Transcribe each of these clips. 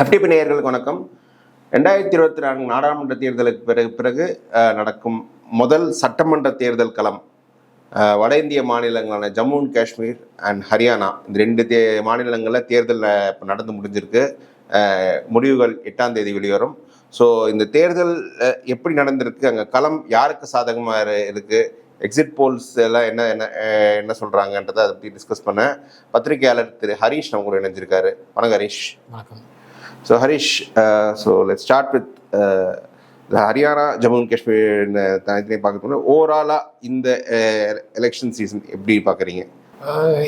FTP நேயர்களுக்கு வணக்கம். ரெண்டாயிரத்தி இருபத்தி நான்கு நாடாளுமன்ற தேர்தலுக்கு பிறகு பிறகு நடக்கும் முதல் சட்டமன்ற தேர்தல் களம் வட இந்திய மாநிலங்களான ஜம்மு அண்ட் காஷ்மீர் அண்ட் ஹரியானா. இந்த ரெண்டு தே மாநிலங்களில் தேர்தல் இப்போ நடந்து முடிஞ்சிருக்கு. முடிவுகள் எட்டாம் தேதி வெளிவரும். ஸோ இந்த தேர்தல் எப்படி நடந்திருக்கு? அங்கே களம் யாருக்கு சாதகமாக இருக்குது எக்ஸிட் போல்ஸ் எல்லாம் என்ன என்ன என்ன சொல்கிறாங்கன்றதை அதை பற்றி டிஸ்கஸ் பண்ண பத்திரிகையாளர் திரு ஹரீஷ் நம்ம கூட இணைஞ்சிருக்காரு. வணக்கம் ஹரீஷ். வணக்கம். So Harish so let start with Haryana Jammu and Kashmir தனித்தனியாக பார்க்கறது ஓவராலாக இந்த எலெக்ஷன் சீசன் எப்படி பார்க்குறீங்க?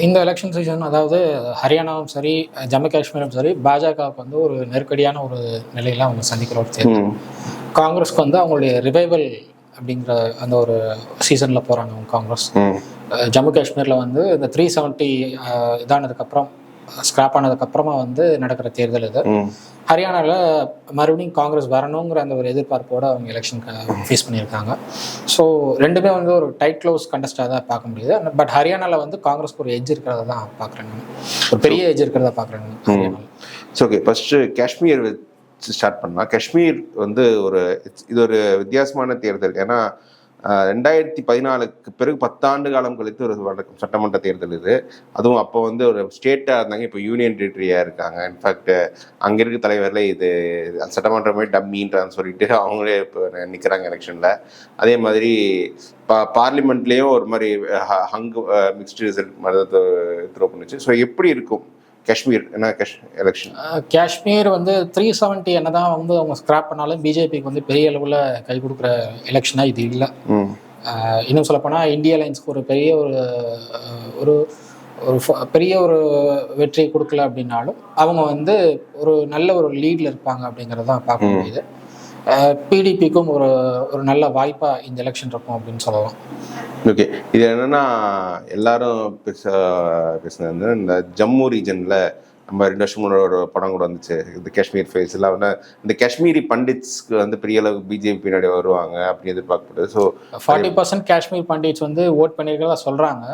இந்த எலெக்ஷன் சீசன் அதாவது ஹரியானாவும் சரி ஜம்மு காஷ்மீரும் சரி பாஜகவுக்கு வந்து ஒரு நெருக்கடியான ஒரு நிலையில அவங்க சந்திக்கிற ஒரு தேர்தல். காங்கிரஸ்க்கு வந்து அவங்களுடைய ரிவைவல் அப்படிங்கிற அந்த ஒரு சீசனில் போகிறாங்க அவங்க காங்கிரஸ். ஜம்மு காஷ்மீரில் வந்து இந்த த்ரீ செவன்ட்டி இதானதுக்கப்புறம் ஸ்கிராப் ஆனதுக்கப்புறமா வந்து நடக்கிற தேர்தல் இது. ஹரியானாவில் மறுபடியும் காங்கிரஸ் வரணுங்கிற அந்த ஒரு எதிர்பார்ப்போட அவங்க எலெக்ஷன் ஃபேஸ் பண்ணியிருக்காங்க. ஸோ ரெண்டுமே வந்து ஒரு டைட் க்ளோஸ் கண்டஸ்டாக தான் பார்க்க முடியுது. பட் ஹரியானாவில் வந்து காங்கிரஸ்க்கு ஒரு எட்ஜ் இருக்கிறத தான் பார்க்குறேன் ஒரு பெரிய எட்ஜ் இருக்கிறத பார்க்குறேன் ஹரியானாவில் ஓகே ஃபஸ்ட்டு காஷ்மீர் ஸ்டார்ட் பண்ணலாம். காஷ்மீர் வந்து ஒரு இது ஒரு வித்தியாசமான தேர்தல். ஏன்னா ரெண்டாயிரத்தி பதினாலுக்கு பிறகு பத்தாண்டு காலம் கழித்து ஒரு நடக்கும் சட்டமன்ற தேர்தல் இது. அதுவும் அப்போ வந்து ஒரு ஸ்டேட்டாக இருந்தாங்க இப்போ யூனியன் டெரிட்டரியாக இருக்காங்க. இன்ஃபேக்ட் அங்கே இருக்க தலைவரில் இது சட்டமன்றமே டம்மின்றான்னு சொல்லிட்டு அவங்களே இப்போ நிற்கிறாங்க எலெக்ஷனில் அதே மாதிரி பா பார்லிமெண்ட்லேயும் ஒரு மாதிரி ஹ- ஹங்கு மிக்ஸ்டு ரிசல்ட் மாதிரி த்ரோ பண்ணுச்சு. ஸோ எப்படி இருக்கும்? காஷ்மீர் என்ன காஷ் எலெக்ஷன் காஷ்மீர் வந்து த்ரீ செவன்ட்டி என்னதான் வந்து அவங்க ஸ்கிராப் பண்ணாலும் பிஜேபிக்கு வந்து பெரிய அளவில் கை கொடுக்குற எலெக்ஷனாக இது இல்லை. இன்னும் சொல்லப்போனால் இந்திய அலைன்ஸ்க்கு ஒரு பெரிய ஒரு ஒரு ஒரு பெரிய ஒரு வெற்றி கொடுக்கல அப்படின்னாலும் அவங்க வந்து ஒரு நல்ல ஒரு லீடில் இருப்பாங்க அப்படிங்கிறத தான் பார்க்க முடியுது. பிடிபிக்கும் ஒரு ஒரு நல்ல வாய்ப்பாக இந்த எலெக்ஷன் இருக்கும் அப்படின்னு சொல்லலாம். ஓகே இது என்னன்னா எல்லாரும் பேச பேசுனது வந்து இந்த ஜம்மு ரீஜன்ல நம்ம ரெண்டு வருஷம் முன்னாடி ஒரு படம் கூட வந்துச்சு. இந்த காஷ்மீர் ஃபேஸ் எல்லாம் இந்த காஷ்மீரி பண்டிட்ஸ்க்கு வந்து பெரிய அளவுக்கு பிஜேபி பின்னாடி வருவாங்க அப்படி எதிர்பார்க்கப்படுது. So forty percent Kashmir pandits வந்து ஓட் பண்ணியிருக்கிறதா சொல்கிறாங்க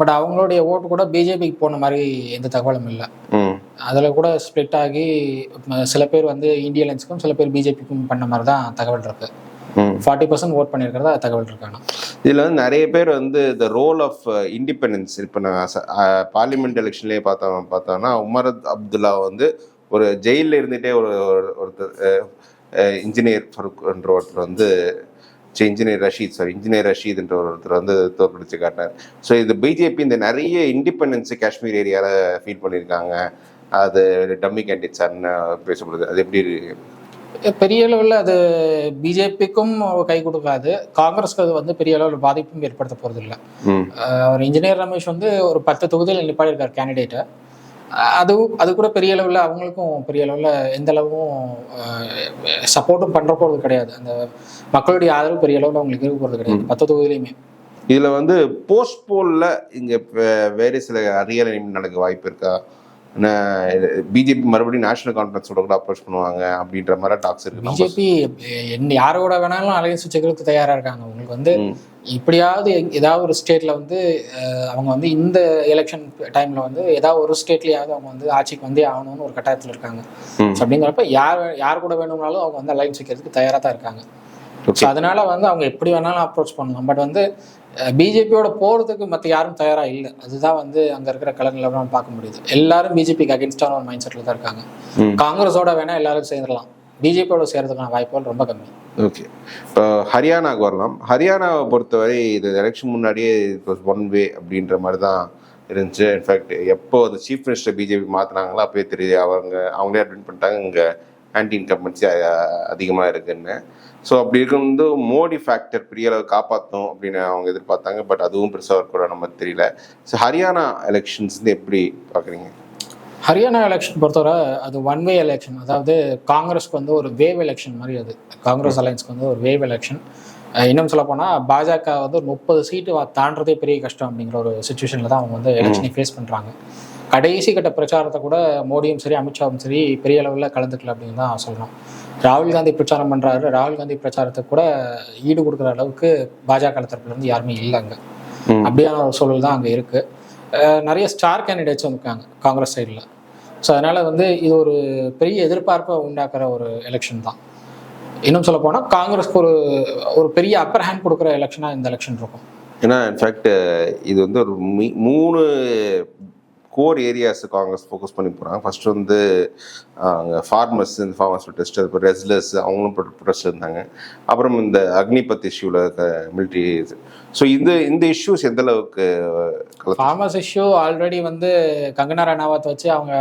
பட் அவங்களுடைய ஓட்டு கூட பிஜேபிக்கு போன மாதிரி எந்த தகவலும் இல்லை. அதில் கூட ஸ்ப்ளிட் ஆகி சில பேர் வந்து இந்திய அலைன்ஸுக்கும் சில பேர் பிஜேபிக்கும் பண்ண மாதிரி தான் தகவல் இருக்கு. ம். ஃபார்ட்டி பர்சன்ட் ஓட் பண்ணியிருக்கிறதா தகவல் இருக்காங்க இதில் வந்து நிறைய பேர் வந்து த ரோல் ஆஃப் இண்டிபெண்டன்ஸ் இப்போ நான் பார்லிமெண்ட் எலெக்ஷன்லேயே பார்த்தோம் பார்த்தோம்னா உமர் அப்துல்லா வந்து ஒரு ஜெயிலில் இருந்துகிட்டே ஒரு ஒரு- ஒருத்தர் இன்ஜினியர் ஃபருக்ன்ற ஒருத்தர் வந்து இன்ஜினியர் ரஷீத் சாரி இன்ஜினியர் ரஷீத்ன்ற ஒருத்தர் வந்து தோற்கடிச்சு காட்டினார். ஸோ இது பிஜேபி இந்த நிறைய இண்டிபெண்டன்ஸ் காஷ்மீர் ஏரியாவில் ஃபீல் பண்ணியிருக்காங்க. அது டம்மி கேண்டிடேட்ஸான்னு பேசப்படுது அது எப்படி பெரிய அளவில் அது பிஜேபிக்கும் கை கொடுக்காது. காங்கிரஸ்க்கு அது வந்து பெரிய அளவில் பாதிப்பும் ஏற்படுத்த போகிறது இல்லை அவர் இன்ஜினியர் ரமேஷ் வந்து ஒரு பத்து தொகுதியில் நிப்பாடிருக்கார் கேண்டிடேட்டை. அது அது கூட பெரிய அளவில் அவங்களுக்கும் பெரிய அளவில் எந்த அளவும் சப்போர்ட்டும் பண்ணுற போகிறது கிடையாது. அந்த மக்களுடைய ஆதரவு பெரிய அளவில் அவங்களுக்கு இருக்க போகிறது கிடையாது. பத்து தொகுதியிலையுமே. இதுல வந்து போஸ்ட் போல்ல இங்க வேறு சில அரியல் நடக்க வாய்ப்பு இருக்கா? பிஜேபி மறுபடியும் நேஷனல் கான்ஃபரன்ஸோட கூட அப்ரோச் பண்ணுவாங்க அப்படின்ற மாதிரி டாக்ஸ் இருக்கு. பிஜேபி என்ன யாரோட வேணாலும் அலையன்ஸ் வச்சுக்கிறதுக்கு தயாராக இருக்காங்க. உங்களுக்கு வந்து. இப்படியாவது ஏதாவது ஒரு ஸ்டேட்ல வந்து அவங்க வந்து இந்த எலெக்ஷன் டைம்ல வந்து ஏதாவது ஒரு ஸ்டேட்லயாவது அவங்க வந்து ஆட்சிக்கு வந்தே ஆகணும்னு ஒரு கட்டாயத்தில் இருக்காங்க. அப்படிங்கிறப்ப யார் யார் கூட வேணும்னாலும் அவங்க வந்து அலைன்ஸ் வைக்கிறதுக்கு தயாராக தான் இருக்காங்க. ஸோ அதனால வந்து அவங்க எப்படி வேணாலும் அப்ரோச் பண்ணலாம். பட் வந்து பிஜேபியோட போகிறதுக்கு மற்ற யாரும் தயாராக இல்லை. அதுதான் வந்து அங்கே இருக்கிற கலர் நிலவரம் பார்க்க முடியுது. எல்லாரும் பிஜேபிக்கு அகேன்ஸ்டான ஒரு மைண்ட் செட்டில் தான் இருக்காங்க. காங்கிரஸோட வேணா எல்லாரும் சேர்ந்துடலாம். பிஜேபியோட சேர்றதுக்கான வாய்ப்புகள் ரொம்ப கம்மி. ஓகே. இப்போ ஹரியானாக்கு வரலாம். ஹரியானாவை பொறுத்தவரை இது எலெக்ஷன் முன்னாடியே ஒன் வே அப்படின்ற மாதிரி தான் இருந்துச்சு இன்ஃபேக்ட் எப்போ அது சீஃப் மினிஸ்டர் பிஜேபி மாற்றினாங்களோ அப்போயே தெரியுது. அவங்க அவங்களே அட்மிட் பண்ணிட்டாங்க. இங்கே ஆன்டி இன்கம்பன்சி அதிகமாக இருக்குன்னு. ஸோ அப்படி இருக்கும்போது மோடி ஃபேக்டர் பெரிய அளவு காப்பாற்றும் அப்படின்னு அவங்க எதிர்பார்த்தாங்க. பட் அதுவும் பெருசாக இருக்கிற நம்ம தெரியல. ஸோ ஹரியானா எலெக்ஷன்ஸ் வந்து எப்படி பார்க்குறீங்க? ஹரியானா எலெக்ஷன் பொறுத்தவரை அது ஒன் வே எலெக்ஷன் அதாவது காங்கிரஸ்க்கு வந்து ஒரு வேவ் எலெக்ஷன் மாதிரி அது. காங்கிரஸ் அலைன்ஸ்க்கு வந்து ஒரு வேவ் எலெக்ஷன் இன்னும் சொல்ல போனால் பாஜக வந்து ஒரு முப்பது சீட்டு தாண்டதே பெரிய கஷ்டம் அப்படிங்கிற ஒரு சுச்சுவேஷனில் தான் அவங்க வந்து எலெக்ஷனை ஃபேஸ் பண்ணுறாங்க கடைசி கட்ட பிரச்சாரத்தை கூட மோடியும் சரி அமித்ஷாவும் சரி பெரிய அளவில் கலந்துக்கல அப்படின்னு தான் சொல்லணும். ராகுல் காந்தி பிரச்சாரம் பண்ணுறாரு ராகுல் காந்தி பிரச்சாரத்துக்கு கூட ஈடு கொடுக்குற அளவுக்கு பாஜக தரப்புலேருந்து யாருமே இல்லை அங்கே. ம். அப்படியான ஒரு சூழல் தான் அங்கே இருக்குது நிறைய ஸ்டார் கேண்டிடேட்ஸும் இருக்காங்க காங்கிரஸ் சைடில் ஸோ அதனால வந்து இது ஒரு பெரிய எதிர்பார்ப்பை உண்டாக்குற ஒரு எலெக்ஷன் தான். இன்னும் சொல்ல போனால் காங்கிரஸ்க்கு ஒரு ஒரு பெரிய அப்பர் ஹேண்ட் கொடுக்குற எலெக்ஷனாக இந்த எலெக்ஷன் இருக்கும். ஏன்னா இன்ஃபேக்ட் இது வந்து ஒரு மூணு கோர் ஏரியாஸ் காங்கிரஸ் ஃபோக்கஸ் பண்ணி போகிறாங்க ஃபர்ஸ்ட் வந்து அங்கே ஃபார்மர்ஸ் இந்த ஃபார்மர்ஸ் ப்ரொடெஸ்ட் அப்புறம் ரெஸ்லர்ஸ் அவங்களும் ப்ரொடெஸ்ட் இருந்தாங்க. அப்புறம் இந்த அக்னிபத் இஷ்யூவில் மிலிட்ரி ஸோ இந்த இந்த இஷ்யூஸ் எந்த அளவுக்கு ஃபார்மர்ஸ் இஷ்யூ ஆல்ரெடி வந்து கங்கனா ரனாவத் வச்சு அவங்க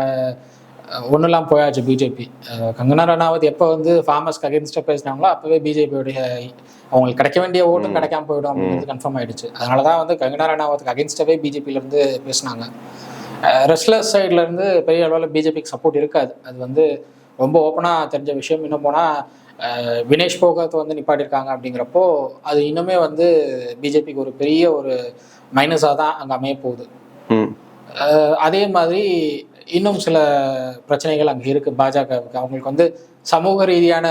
ஒன்றுலாம் போயாச்சு பிஜேபி கங்கனா ரனாவத் எப்போ வந்து ஃபார்மர்ஸ்க்கு அகேன்ஸ்டாக பேசினாங்களோ அப்போவே பிஜேபியோடைய அவங்களுக்கு கிடைக்க வேண்டிய ஓட்டும் கிடைக்காம போயிடும் அப்படிங்கிறது கன்ஃபார்ம் ஆயிடுச்சு. அதனால தான் வந்து கங்கனா ரனாவத்துக்கு அகேன்ஸ்டாகவே பிஜேபியிலேருந்து பேசினாங்க. ரெஸ்லர்ஸ் சைட்லேருந்து பெரிய அளவில் பிஜேபிக்கு சப்போர்ட் இருக்காது. அது வந்து ரொம்ப ஓப்பனாக தெரிஞ்ச விஷயம். இன்னும் போனால் வினேஷ் போகத் வந்து நிப்பாட்டியிருக்காங்க அப்படிங்கிறப்போ அது இன்னுமே வந்து பிஜேபிக்கு ஒரு பெரிய ஒரு மைனஸாக தான் அங்கே அமைய போகுது. அதே மாதிரி இன்னும் சில பிரச்சனைகள் அங்கே இருக்குது பாஜகவுக்கு. அவங்களுக்கு வந்து சமூக ரீதியான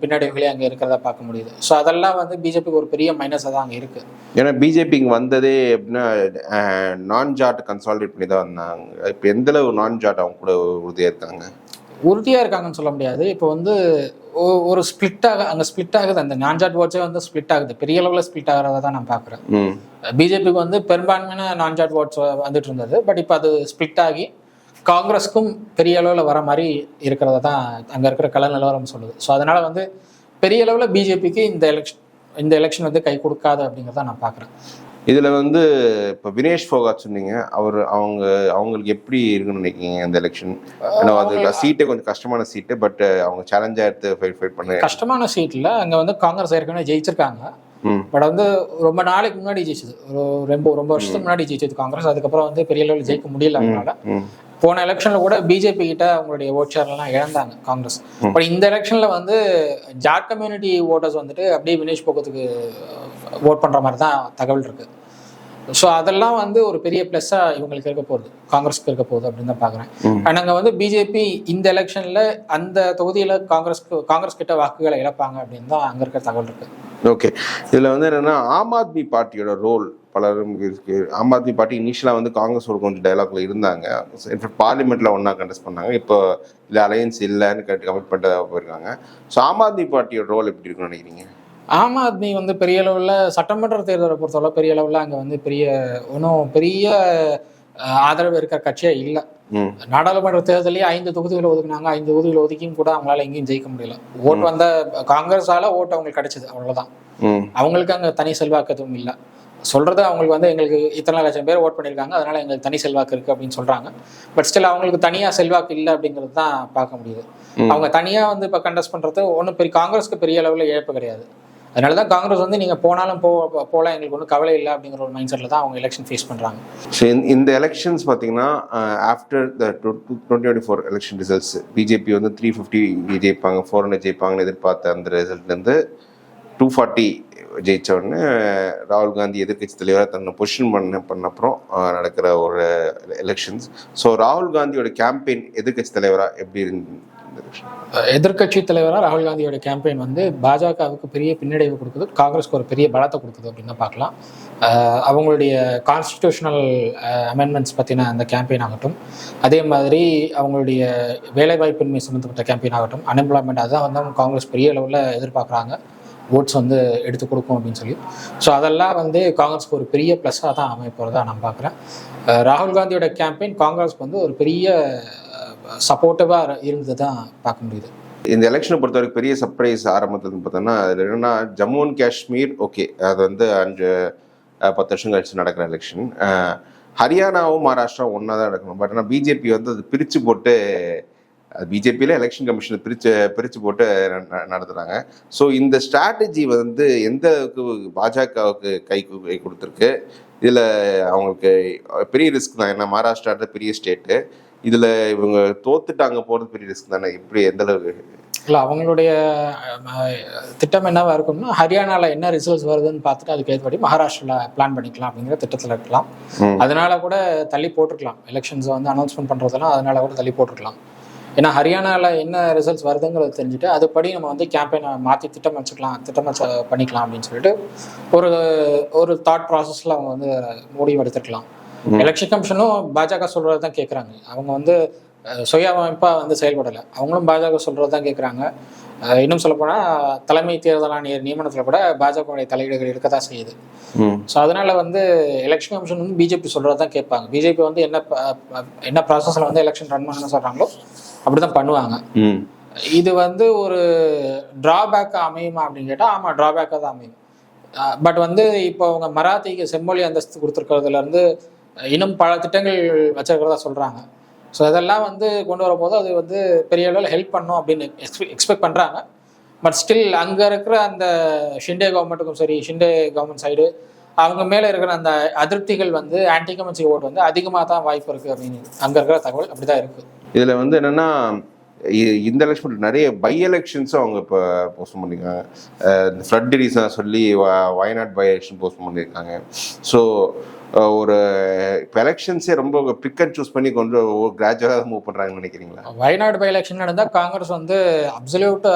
பின்னடைவுகளே அங்கே இருக்கிறத பார்க்க முடியுது. ஸோ அதெல்லாம் வந்து பிஜேபிக்கு ஒரு பெரிய மைனஸாக தான் அங்கே இருக்குது ஏன்னா பிஜேபி இங்கே வந்ததே எப்படின்னா நான் ஜாட் கன்சாலிடேட் பண்ணி தான் வந்தாங்க. இப்போ எந்த அளவு நான் ஜாட் அவங்க கூட உறுதியாக இருக்காங்க? உறுதியாக இருக்காங்கன்னு சொல்ல முடியாது. இப்போ வந்து ஒரு ஸ்பிளிட்டாக அங்கே ஸ்பிளிட் ஆகுது. அந்த நான்ஜாட் ஓட்ஸே வந்து ஸ்பிளிட் ஆகுது. பெரிய அளவில் ஸ்பிளிட் ஆகிறத தான் நான் பார்க்குறேன். பிஜேபிக்கு வந்து பெரும்பான்மையான நான்ஜாட் ஓட்ஸ் வந்துட்டு இருந்தது. பட் இப்போ அது ஸ்பிளிட் ஆகி காங்கிரஸுக்கும் பெரிய அளவில் வர மாதிரி இருக்கிறத தான் அங்கே இருக்கிற கள நிலவரம் சொல்லுது. ஸோ அதனால வந்து பெரிய அளவில் பிஜேபிக்கு இந்த எலெக்ஷன் இந்த எலெக்ஷன் வந்து கை கொடுக்காது அப்படிங்கிறத நான் பார்க்குறேன் இதுல வந்து இப்போ வினேஷ் ஃபோகாட் சொன்னீங்க. அவர் அவங்க அவங்களுக்கு எப்படி இருக்குன்னு நினைக்கிறீங்க இந்த எலெக்ஷன் ஏன்னா அது சீட்டே கொஞ்சம் கஷ்டமான சீட்டு பட் அவங்க சேலஞ்சா எடுத்து ஃபைட் ஃபைட் பண்ண கஷ்டமான சீட்டில் அங்கே வந்து காங்கிரஸ் ஏற்கனவே ஜெயிச்சிருக்காங்க. பட் வந்து ரொம்ப நாளைக்கு முன்னாடி ஜெயிச்சது. ஒரு ரொம்ப ரொம்ப வருஷத்துக்கு முன்னாடி ஜெயிச்சது காங்கிரஸ். அதுக்கப்புறம் வந்து பெரிய அளவில் ஜெயிக்க முடியல ம். போன எலெக்ஷன்ல கூட பிஜேபி கிட்ட அவங்களுடைய ஓட் ஷேர்லாம் இழந்தாங்க காங்கிரஸ். பட் இந்த எலெக்ஷன்ல வந்து ஜாட் கம்யூனிட்டி ஓட்டர்ஸ் வந்துட்டு அப்படியே வினேஷ் போக்கத்துக்கு ஓட் பண்ற மாதிரி தான் தகவல் இருக்கு. ஸோ அதெல்லாம் வந்து ஒரு பெரிய ப்ளஸ்ஸாக இவங்களுக்கு இருக்க போகுது. காங்கிரஸ்க்கு இருக்க போகுது அப்படின்னு தான் பார்க்குறேன் ம். அண்ட் அங்கே வந்து பிஜேபி இந்த எலெக்ஷனில் அந்த தொகுதியில் காங்கிரஸ்க்கு காங்கிரஸ் கிட்ட வாக்குகளை இழப்பாங்க அப்படின்னு தான் அங்கே இருக்க தகவல் இருக்கு. ஓகே இதில் வந்து என்னென்னா ஆம் ஆத்மி பார்ட்டியோட ரோல் பலரும் இருக்கு. ஆம் ஆத்மி பார்ட்டி இனிஷியலாக வந்து காங்கிரஸோட கொஞ்சம் டைலாக்ல இருந்தாங்க. இன்ஃபேக்ட் பார்லிமெண்ட்டில் ஒன்றா கண்டெஸ்ட் பண்ணாங்க. இப்போ இல்லை அலையன்ஸ் இல்லைன்னு கேட்டு கமிட் பண்ணிட்டு போயிருக்காங்க. ஸோ ஆம் ஆத்மி பார்ட்டியோட ரோல் எப்படி இருக்குன்னு நினைக்கிறீங்க? ஆம் ஆத்மி வந்து பெரிய அளவில் சட்டமன்ற தேர்தலை பொறுத்தளவு பெரிய அளவில் அங்கே வந்து பெரிய ஒன்றும் பெரிய ஆதரவு இருக்கிற கட்சியாக இல்லை. நாடாளுமன்ற தேர்தலே ஐந்து தொகுதிகளை ஒதுக்குனாங்க. ஐந்து தொகுதிகளை ஒதுக்கியும் கூட அவங்களால எங்கேயும் ஜெயிக்க முடியல. ஓட்டு வந்த காங்கிரஸால ஓட்டு அவங்களுக்கு கிடைச்சது அவ்வளவுதான். அவங்களுக்கு அங்கே தனி செல்வாக்கு எதுவும் இல்லை. சொல்றது அவங்களுக்கு வந்து எங்களுக்கு இத்தனை லட்சம் பேர் ஓட் பண்ணியிருக்காங்க. அதனால எங்களுக்கு தனி செல்வாக்கு இருக்கு அப்படின்னு சொல்றாங்க. பட் ஸ்டில் அவங்களுக்கு தனியா செல்வாக்கு இல்லை அப்படிங்கிறது தான் பார்க்க முடியுது. அவங்க தனியா வந்து இப்போ கண்டஸ்ட் பண்றது ஒன்றும் பெரிய காங்கிரஸ்க்கு பெரிய அளவில் இழப்பு கிடையாது. அதனால தான் காங்கிரஸ் வந்து நீங்கள் போனாலும் போ போகலாம் எங்களுக்கு ஒன்றும் கவலை இல்லை அப்படிங்கிற ஒரு மைண்ட் செட்டில் தான் அவங்க எலெக்ஷன் ஃபேஸ் பண்ணுறாங்க ஸோ இந்த எலெக்ஷன்ஸ் பார்த்தீங்கன்னா after the twenty twenty four election results BJP வந்து த்ரீ ஃபிஃப்டி ஜெயிப்பாங்க ஃபோர் ஹண்ட்ரட் ஜெயிப்பாங்கன்னு எதிர்பார்த்த அந்த ரிசல்ட்லேருந்து டூ ஃபார்ட்டி ஜெயித்த உடனே uh, ராகுல் காந்தி எதிர்க்கட்சி தலைவராக தன்னை பொசிஷன் பண்ண பண்ண அப்புறம் uh, நடக்கிற ஒரு எலெக்ஷன்ஸ் ஸோ ராகுல் காந்தியோட கேம்பெயின் எதிர்க்கட்சி தலைவராக எப்படி எதிர்கட்சி எதிர்க்கட்சி தலைவராக ராகுல் காந்தியோட கேம்பெயின் வந்து பாஜகவுக்கு பெரிய பின்னடைவு கொடுக்குது. காங்கிரஸ்க்கு ஒரு பெரிய பலத்தை கொடுக்குது அப்படின்னு தான் பார்க்கலாம் அவங்களுடைய கான்ஸ்டிடியூஷனல் அமெண்ட்மெண்ட்ஸ் பற்றின அந்த கேம்பெயின் ஆகட்டும். அதே மாதிரி அவங்களுடைய வேலைவாய்ப்பின்மை சம்மந்தப்பட்ட கேம்பெயின் ஆகட்டும். அன்எம்ப்ளாய்மெண்ட் அதுதான் வந்து அவங்க காங்கிரஸ் பெரிய அளவில் எதிர்பார்க்குறாங்க. ஓட்ஸ் வந்து எடுத்து கொடுக்கும் அப்படின்னு சொல்லி. ஸோ அதெல்லாம் வந்து காங்கிரஸ்க்கு ஒரு பெரிய ப்ளஸ்ஸாக தான் அமைய போகிறதா நான் பார்க்குறேன். ராகுல் காந்தியோட கேம்பெயின் காங்கிரஸ்க்கு வந்து ஒரு பெரிய சப்போர்ட்டிவாக இருந்தது தான் பார்க்க முடியுது. இந்த எலெக்ஷனை பொறுத்த வரைக்கும் பெரிய சர்ப்ரைஸ் ஆரம்பத்தில் பார்த்தோன்னா அதில் என்னென்னா ஜம்மு அண்ட் காஷ்மீர் ஓகே அது வந்து அஞ்சு பத்து வருஷம் கழிச்சு நடக்கிற எலெக்ஷன் ஹரியானாவும் மகாராஷ்டிராவும் ஒன்றா தான் நடக்கணும். பட் ஆனால் பிஜேபி வந்து அது பிரித்து போட்டு பிஜேபியில் எலெக்ஷன் கமிஷனை பிரித்து பிரித்து போட்டு நடத்துகிறாங்க ஸோ இந்த ஸ்ட்ராட்டஜி வந்து எந்த பாஜகவுக்கு கை கை கொடுத்துருக்கு? இதில் அவங்களுக்கு பெரிய ரிஸ்க் தான். ஏன்னா மகாராஷ்டிரா பெரிய ஸ்டேட்டு இதில் இவங்க தோத்துட்டாங்க போகிறது பெரிய ரிஸ்க் தானே? எப்படி எந்த அளவுக்கு? இல்லை அவங்களுடைய திட்டம் என்னவா இருக்கும்னா ஹரியானாவில் என்ன ரிசல்ட்ஸ் வருதுன்னு பார்த்துட்டு அதுக்கு ஏற்றபடி மகாராஷ்டிராவில் பிளான் பண்ணிக்கலாம் அப்படிங்கிற திட்டத்தில் இருக்கலாம். அதனால கூட தள்ளி போட்டிருக்கலாம். எலெக்ஷன்ஸை வந்து அனௌன்ஸ்மெண்ட் பண்ணுறதெல்லாம் அதனால கூட தள்ளி போட்டிருக்கலாம். ஏன்னா ஹரியானாவில் என்ன ரிசல்ட்ஸ் வருதுங்கிறத தெரிஞ்சுட்டு அதுபடி நம்ம வந்து கேம்பெயினை மாற்றி திட்டம் வச்சுக்கலாம் திட்டம் பண்ணிக்கலாம் அப்படின்னு சொல்லிட்டு ஒரு ஒரு தாட் ப்ராசஸில் அவங்க வந்து முடிவு எடுத்துக்கலாம். எலெக்ஷன் கமிஷனும் பாஜக சொல்கிறது தான் கேட்குறாங்க அவங்க வந்து அஹ், சுய அமைப்பாக வந்து செயல்படலை. அவங்களும் பாஜக சொல்கிறது தான் கேட்குறாங்க இன்னும் சொல்லப்போனால் தலைமை தேர்தல் ஆணையர் நியமனத்தில் கூட பாஜகவுடைய தலையீடுகள் இருக்க தான் செய்யுது ஸோ அதனால வந்து எலெக்ஷன் கமிஷன் வந்து பிஜேபி சொல்கிறது தான் கேட்பாங்க. பிஜேபி வந்து என்ன என்ன ப்ராசஸில் வந்து எலெக்ஷன் ரன் பண்ண சொல்கிறாங்களோ அப்படி தான் பண்ணுவாங்க இது வந்து ஒரு டிராபேக் அமையுமா அப்படின்னு கேட்டால் ஆமாம் டிராபேக்காக தான் அமையும். பட் வந்து இப்போ அவங்க மராத்திக்கு செம்மொழி அந்தஸ்து கொடுத்துருக்கிறதுல இருந்து இன்னும் பல திட்டங்கள் வச்சிருக்கிறதா சொல்கிறாங்க ஸோ இதெல்லாம் வந்து கொண்டு வரும்போது அது வந்து பெரிய அளவில் ஹெல்ப் பண்ணும் அப்படின்னு எக்ஸ்பெக்ட் பண்ணுறாங்க பட் ஸ்டில் அங்கே இருக்கிற அந்த ஷிண்டே கவர்மெண்ட்டுக்கும் சரி ஷிண்டே கவர்மெண்ட் சைடு அவங்க மேலே இருக்கிற அந்த அதிருப்திகள் வந்து ஆன்டி கமன்சி ஓட் வந்து அதிகமாக தான் வாய்ப்பு இருக்குது அப்படின்னு அங்கே இருக்கிற தகவல் அப்படி தான் இருக்குது இதில் வந்து என்னென்னா இ- இந்த எலெக்ஷன் நிறைய பை எலெக்ஷன்ஸும் அவங்க இப்போ போஸ்ட் பண்ணியிருக்காங்க இந்த ஃப்ளட் ரீசனாக சொல்லி வ- வயநாட் பை எலெக்ஷன் போஸ்ட் பண்ணியிருக்காங்க ஸோ ஒரு எலெக்ஷன்ஸே ரொம்ப பிக் அண்ட் சூஸ் பண்ணி கொண்டு கிராஜுவலாக மூவ் பண்ணுறாங்கன்னு நினைக்கிறீங்களா? வயநாடு பை எலெக்ஷன் நடந்தால் காங்கிரஸ் வந்து அப்சல்யூட்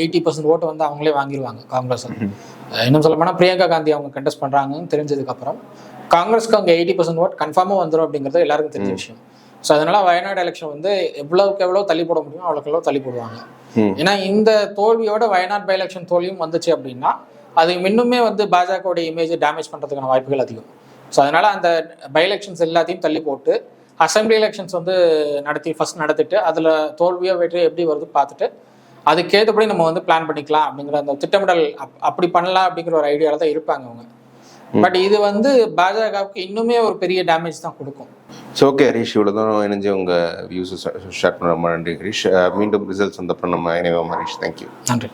எயிட்டி பர்சன்ட் ஓட்டு வந்து அவங்களே வாங்கிடுவாங்க காங்கிரஸ் இன்னும் சொல்ல போனால் பிரியங்கா காந்தி அவங்க கண்டெஸ்ட் பண்ணுறாங்கன்னு தெரிஞ்சதுக்கப்புறம் காங்கிரஸ்க்கு அவங்க எயிட்டி பர்சன்ட் ஓட் கன்ஃபார்மாக வந்துடும் அப்படிங்கிறது எல்லாருக்கும் தெரிஞ்ச விஷயம். ஸோ அதனால வயநாடு எலெக்ஷன் வந்து எவ்வளவுக்கு எவ்வளோ தள்ளி போட முடியுமோ அவ்வளோக்கு எவ்வளோ தள்ளி போடுவாங்க. ஏன்னா இந்த தோல்வியோட வயநாடு பை எலெக்ஷன் தோல்வியும் வந்துச்சு அப்படின்னா அது இன்னுமே வந்து பாஜகவுடைய இமேஜ் டேமேஜ் பண்ணுறதுக்கான வாய்ப்புகள் அதிகம். ஸோ அதனால அந்த பை எலெக்ஷன்ஸ் எல்லாத்தையும் தள்ளி போட்டு அசம்பிளி எலெக்ஷன்ஸ் வந்து நடத்தி ஃபர்ஸ்ட் நடத்திட்டு அதில் தோல்வியோ வெற்றியோ எப்படி வருது பார்த்துட்டு அதுக்கேற்றபடி நம்ம வந்து பிளான் பண்ணிக்கலாம் அப்படிங்கிற அந்த திட்டமிடல் அப்- அப்படி பண்ணலாம் அப்படிங்கிற ஒரு ஐடியாவில் தான் இருப்பாங்க அவங்க. பட் இது வந்து பாஜகவுக்கு இன்னுமே ஒரு பெரிய டேமேஜ் தான் கொடுக்கும். ஸோ ஓகே ஹரிஷ் இவ்வளோ தூரம் இணைஞ்சு உங்கள் வியூஸை ஷேர் பண்ண ரொம்ப நன்றி ஹரிஷ் மீண்டும் ரிசல்ட்ஸ் வந்தப்பறம் நம்ம இணைவோம் ஹரிஷ் தேங்க்யூ நன்றி.